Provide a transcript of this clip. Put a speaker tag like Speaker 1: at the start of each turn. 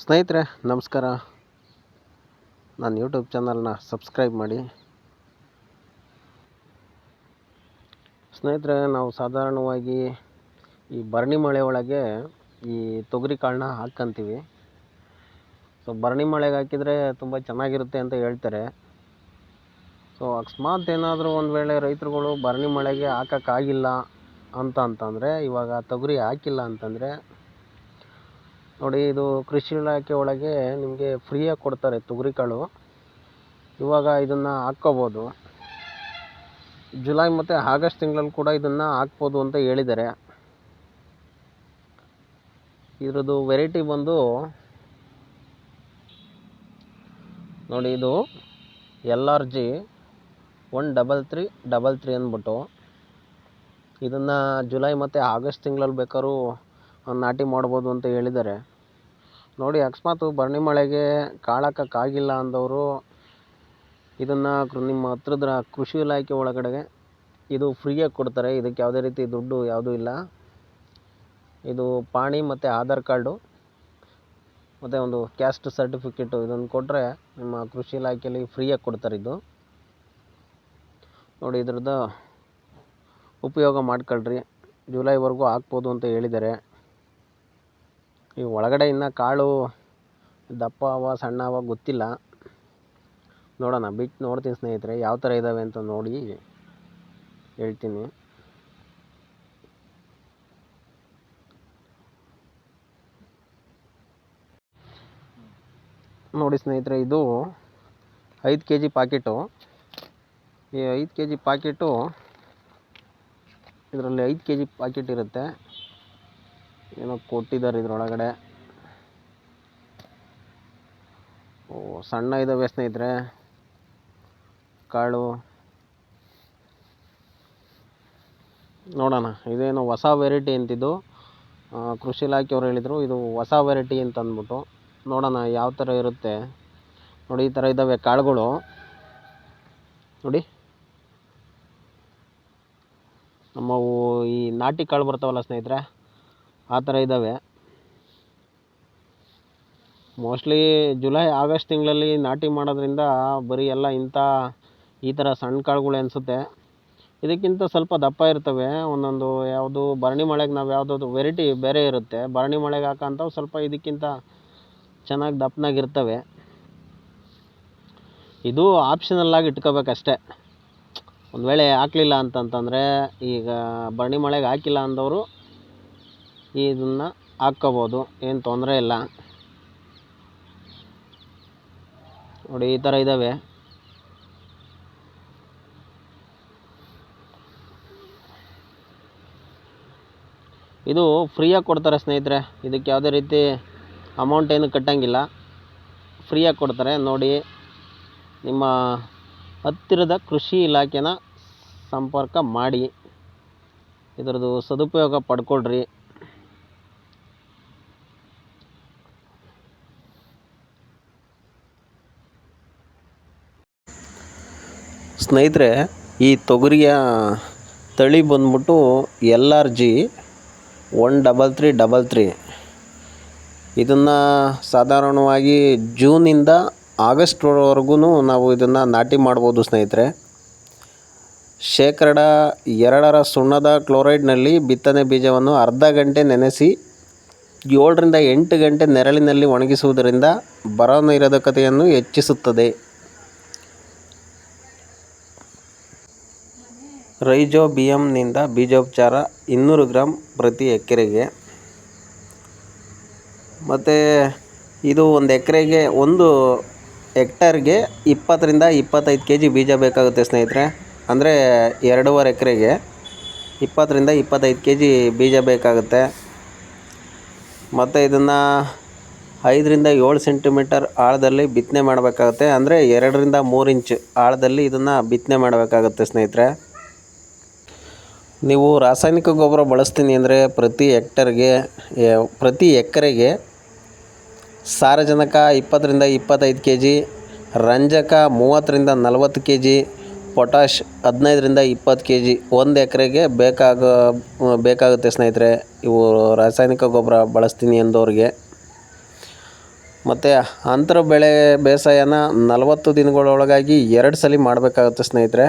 Speaker 1: ಸ್ನೇಹಿತರೆ, ನಮಸ್ಕಾರ. ನನ್ನ ಯೂಟ್ಯೂಬ್ ಚಾನಲ್ನ ಸಬ್ಸ್ಕ್ರೈಬ್ ಮಾಡಿ. ಸ್ನೇಹಿತರೆ, ನಾವು ಸಾಧಾರಣವಾಗಿ ಈ ಭರಣಿ ಮಳೆ ಒಳಗೆ ಈ ತೊಗರಿ ಕಾಳನ್ನ ಹಾಕ್ಕಂತೀವಿ ಸೊ ಭರಣಿ ಮಳೆಗೆ ಹಾಕಿದರೆ ತುಂಬ ಚೆನ್ನಾಗಿರುತ್ತೆ ಅಂತ ಹೇಳ್ತಾರೆ. ಸೊ ಅಕಸ್ಮಾತ್ ಏನಾದರೂ ಒಂದು ವೇಳೆ ರೈತರುಗಳು ಭರಣಿ ಮಳೆಗೆ ಹಾಕೋಕ್ಕಾಗಿಲ್ಲ ಅಂತ ಅಂತಂದರೆ, ಇವಾಗ ತೊಗರಿ ಹಾಕಿಲ್ಲ ಅಂತಂದರೆ ನೋಡಿ, ಇದು ಕೃಷಿ ಇಲಾಖೆ ಒಳಗೆ ನಿಮಗೆ ಫ್ರೀಯಾಗಿ ಕೊಡ್ತಾರೆ ತೊಗರಿ ಕಾಳು ಇವಾಗ ಇದನ್ನು ಹಾಕ್ಕೋಬೋದು. ಜುಲೈ ಮತ್ತು ಆಗಸ್ಟ್ ತಿಂಗಳಲ್ಲಿ ಕೂಡ ಇದನ್ನು ಹಾಕ್ಬೋದು ಅಂತ ಹೇಳಿದ್ದಾರೆ. ಇದರದ್ದು ವೆರೈಟಿ ಬಂದು ನೋಡಿ, ಇದು L R G one double three double three ಅಂದ್ಬಿಟ್ಟು ಇದನ್ನು ಜುಲೈ ಮತ್ತು ಆಗಸ್ಟ್ ತಿಂಗಳಲ್ಲಿ ಬೇಕಾದ್ರೂ ನಾಟಿ ಮಾಡ್ಬೋದು ಅಂತ ಹೇಳಿದ್ದಾರೆ. ನೋಡಿ, ಅಕಸ್ಮಾತ್ ಭರಣಿ ಮಳೆಗೆ ಕಾಳಕ್ಕಾಗಿಲ್ಲ ಅಂದವರು ಇದನ್ನು ನಿಮ್ಮ ಹತ್ರದ ಕೃಷಿ ಇಲಾಖೆ ಒಳಗಡೆ ಇದು ಫ್ರೀಯಾಗಿ ಕೊಡ್ತಾರೆ. ಇದಕ್ಕೆ ಯಾವುದೇ ರೀತಿ ದುಡ್ಡು ಯಾವುದೂ ಇಲ್ಲ. ಇದು ಪಾಣಿ ಮತ್ತು ಆಧಾರ್ ಕಾರ್ಡು ಮತ್ತು ಒಂದು ಕ್ಯಾಸ್ಟ್ ಸರ್ಟಿಫಿಕೇಟು ಇದನ್ನು ಕೊಟ್ಟರೆ ನಿಮ್ಮ ಕೃಷಿ ಇಲಾಖೆಯಲ್ಲಿ ಫ್ರೀಯಾಗಿ ಕೊಡ್ತಾರೆ ಇದು. ನೋಡಿ, ಇದ್ರದ್ದು ಉಪಯೋಗ ಮಾಡ್ಕೊಳ್ರಿ. ಜುಲೈವರೆಗೂ ಹಾಕ್ಬೋದು ಅಂತ ಹೇಳಿದ್ದಾರೆ. ಈ ಒಳಗಡೆ ಇನ್ನು ಕಾಳು ದಪ್ಪ ಅವ ಸಣ್ಣ ಅವ ಗೊತ್ತಿಲ್ಲ. ನೋಡೋಣ, ಬಿಟ್ಟು ನೋಡ್ತೀನಿ ಸ್ನೇಹಿತರೆ, ಯಾವ ಥರ ಇದ್ದಾವೆ ಅಂತ ನೋಡಿ ಹೇಳ್ತೀನಿ. ನೋಡಿ ಸ್ನೇಹಿತರೆ, ಇದು ಐದು ಕೆ ಜಿ ಪಾಕೆಟು. ಈ ಐದು ಕೆ ಜಿ ಪಾಕೆಟು, ಇದರಲ್ಲಿ ಐದು ಕೆ ಜಿ ಪಾಕೆಟ್ ಇರುತ್ತೆ. ಏನೋ ಕೊಟ್ಟಿದ್ದಾರೆ ಇದರೊಳಗಡೆ. ಓ, ಸಣ್ಣ ಇದ್ದಾವೆ ಸ್ನೇಹಿತರೆ. ಕಾಳು. ನೋಡೋಣ, ಇದೇನು ಹೊಸ ವೆರೈಟಿ ಅಂತಿದ್ದು. ಕೃಷಿ ಇಲಾಖೆಯವ್ರು ಹೇಳಿದರು, ಇದು ಹೊಸ ವೆರೈಟಿ ಅಂತ ಅಂದ್ಬಿಟ್ಟು. ನೋಡೋಣ, ಯಾವ ಥರ ಇರುತ್ತೆ. ನೋಡಿ, ಈ ಥರ ಇದ್ದಾವೆ ಕಾಳುಗಳು. ನೋಡಿ. ನಮ್ಮವು ಈ ನಾಟಿ ಕಾಳು ಬರ್ತಾವಲ್ಲ ಸ್ನೇಹಿತರೆ. ಆ ಥರ ಇದ್ದಾವೆ. ಮೋಸ್ಟ್ಲಿ ಜುಲೈ ಆಗಸ್ಟ್ ತಿಂಗಳಲ್ಲಿ ನಾಟಿ ಮಾಡೋದ್ರಿಂದ ಬರೀ ಎಲ್ಲ ಇಂಥ ಈ ಥರ ಸಣ್ಣ ಕಾಳುಗಳು ಅನಿಸುತ್ತೆ. ಇದಕ್ಕಿಂತ ಸ್ವಲ್ಪ ದಪ್ಪ ಇರ್ತವೆ. ಒಂದೊಂದು ಯಾವುದು ಭರಣಿ ಮಳೆಗೆ ನಾವು ಯಾವುದಾದ್ರು ವೆರೈಟಿ ಬೇರೆ ಇರುತ್ತೆ. ಭರಣಿ ಮಳೆಗೆ ಹಾಕೋಂಥವು ಸ್ವಲ್ಪ ಇದಕ್ಕಿಂತ ಚೆನ್ನಾಗಿ ದಪ್ಪನಾಗಿರ್ತವೆ. ಇದು ಆಪ್ಷನಲ್ಲಾಗಿ ಇಟ್ಕೋಬೇಕಷ್ಟೆ. ಒಂದು ವೇಳೆ ಹಾಕಲಿಲ್ಲ ಅಂತಂತಂದರೆ ಈಗ ಭರಣಿ ಮಳೆಗೆ ಹಾಕಿಲ್ಲ ಅಂದವರು ಇದನ್ನು ಹಾಕ್ಕೋಬೋದು ಏನು ತೊಂದರೆ ಇಲ್ಲ. ನೋಡಿ, ಈ ಥರ ಇದ್ದಾವೆ ಇದು ಫ್ರೀಯಾಗಿ ಕೊಡ್ತಾರೆ ಸ್ನೇಹಿತರೆ, ಇದಕ್ಕೆ ಯಾವುದೇ ರೀತಿ ಅಮೌಂಟ್ ಏನು ಕಟ್ಟಂಗಿಲ್ಲ. ಫ್ರೀಯಾಗಿ ಕೊಡ್ತಾರೆ. ನೋಡಿ, ನಿಮ್ಮ ಹತ್ತಿರದ ಕೃಷಿ ಇಲಾಖೆನ ಸಂಪರ್ಕ ಮಾಡಿ. ಇದರದ್ದು ಸದುಪಯೋಗ ಪಡ್ಕೊಳ್ರಿ. ಸ್ನೇಹಿತರೆ, ಈ ತೊಗರಿಯ ತಳಿ ಬಂದ್ಬಿಟ್ಟು L R G one double three double three. ಇದನ್ನು ಸಾಧಾರಣವಾಗಿ ಜೂನಿಂದ ಆಗಸ್ಟ್ವರೆಗೂ ನಾವು ಇದನ್ನು ನಾಟಿ ಮಾಡ್ಬೋದು ಸ್ನೇಹಿತರೆ. ಶೇಕಡ ಎರಡರ ಸುಣ್ಣದ ಕ್ಲೋರೈಡ್ನಲ್ಲಿ ಬಿತ್ತನೆ ಬೀಜವನ್ನು ಅರ್ಧ ಗಂಟೆ ನೆನೆಸಿ, ಏಳರಿಂದ ಎಂಟು ಗಂಟೆ ನೆರಳಿನಲ್ಲಿ ಒಣಗಿಸುವುದರಿಂದ ಬರ ನಿರೋಧಕತೆಯನ್ನು ಹೆಚ್ಚಿಸುತ್ತದೆ. ರೈಜೋಬಿಯಂನಿಂದ ಬೀಜೋಪಚಾರ ಇನ್ನೂರು ಗ್ರಾಮ್ ಪ್ರತಿ ಎಕರೆಗೆ. ಮತ್ತು ಇದು ಒಂದು ಎಕರೆಗೆ ಒಂದು ಹೆಕ್ಟರ್ಗೆ ಇಪ್ಪತ್ತರಿಂದ ಇಪ್ಪತ್ತೈದು ಕೆ ಜಿ ಬೀಜ ಬೇಕಾಗುತ್ತೆ ಸ್ನೇಹಿತರೆ. ಅಂದರೆ ಎರಡೂವರೆ ಎಕರೆಗೆ ಇಪ್ಪತ್ತರಿಂದ ಇಪ್ಪತ್ತೈದು ಕೆ ಜಿ ಬೀಜ ಬೇಕಾಗುತ್ತೆ. ಮತ್ತು ಇದನ್ನು ಐದರಿಂದ ಏಳು ಸೆಂಟಿಮೀಟರ್ ಆಳದಲ್ಲಿ ಬಿತ್ತನೆ ಮಾಡಬೇಕಾಗುತ್ತೆ. ಅಂದರೆ ಎರಡರಿಂದ ಮೂರು ಇಂಚ್ ಆಳದಲ್ಲಿ ಇದನ್ನು ಬಿತ್ತನೆ ಮಾಡಬೇಕಾಗುತ್ತೆ ಸ್ನೇಹಿತರೆ. ನೀವು ರಾಸಾಯನಿಕ ಗೊಬ್ಬರ ಬಳಸ್ತೀನಿ ಅಂದರೆ ಪ್ರತಿ ಹೆಕ್ಟರ್ಗೆ ಪ್ರತಿ ಎಕರೆಗೆ ಸಾರಜನಕ ಇಪ್ಪತ್ತರಿಂದ ಇಪ್ಪತ್ತೈದು ಕೆ ಜಿ ರಂಜಕ ಮೂವತ್ತರಿಂದ ನಲವತ್ತು ಕೆ ಜಿ ಪೊಟ್ಯಾಷ್ ಹದಿನೈದರಿಂದ ಇಪ್ಪತ್ತು ಕೆ ಜಿ ಒಂದು ಎಕರೆಗೆ ಬೇಕಾಗ, ಬೇಕಾಗುತ್ತೆ ಸ್ನೇಹಿತರೆ, ಇವು ರಾಸಾಯನಿಕ ಗೊಬ್ಬರ ಬಳಸ್ತೀನಿ ಎಂದವ್ರಿಗೆ ಮತ್ತು ಅಂತರ ಬೆಳೆ ಬೇಸಾಯನ ನಲವತ್ತು ದಿನಗಳೊಳಗಾಗಿ ಎರಡು ಸಲ ಮಾಡಬೇಕಾಗುತ್ತೆ ಸ್ನೇಹಿತರೆ.